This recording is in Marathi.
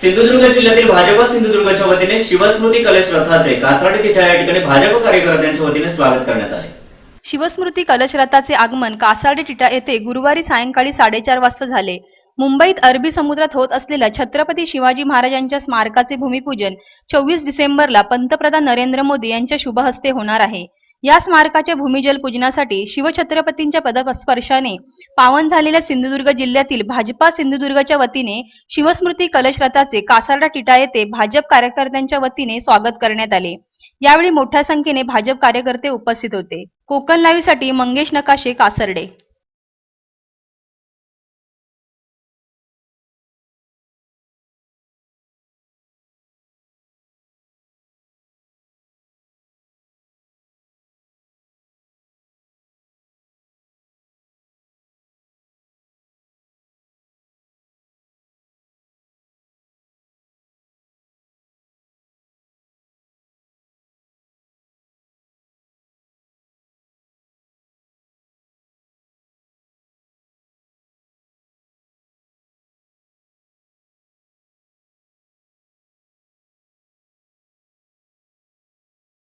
सिंधुदुर्ग जिल्ह्यातील भाजप सिंधुदुर्गच्या वतीने शिवस्मृती कलश रथाचे कासाडी तिठा या ठिकाणी भाजप कार्यकर्त्यांच्या वतीने स्वागत करण्यात आले. शिवस्मृती कलश रथाचे आगमन कासार्डे टिटा येथे गुरुवारी सायंकाळी साडेचार वाजता झाले. मुंबईत अरबी समुद्रात होत असलेल्या छत्रपती शिवाजी महाराजांच्या स्मारकाचे भूमिपूजन चोवीस डिसेंबरला पंतप्रधान नरेंद्र मोदी यांच्या शुभहस्ते होणार आहे. या स्मारकाच्या भूमिजल पूजनासाठी शिवछत्रपतींच्या पदस्पर्शाने पावन झालेल्या सिंधुदुर्ग जिल्ह्यातील भाजपा सिंधुदुर्गच्या वतीने शिवस्मृती कलश रथाचे कासारडा टिटा येथे भाजप कार्यकर्त्यांच्या वतीने स्वागत करण्यात आले. यावेळी मोठ्या संख्येने भाजप कार्यकर्ते उपस्थित होते. कोकण लाईव्हसाठी मंगेश नकाशे कासर्डे.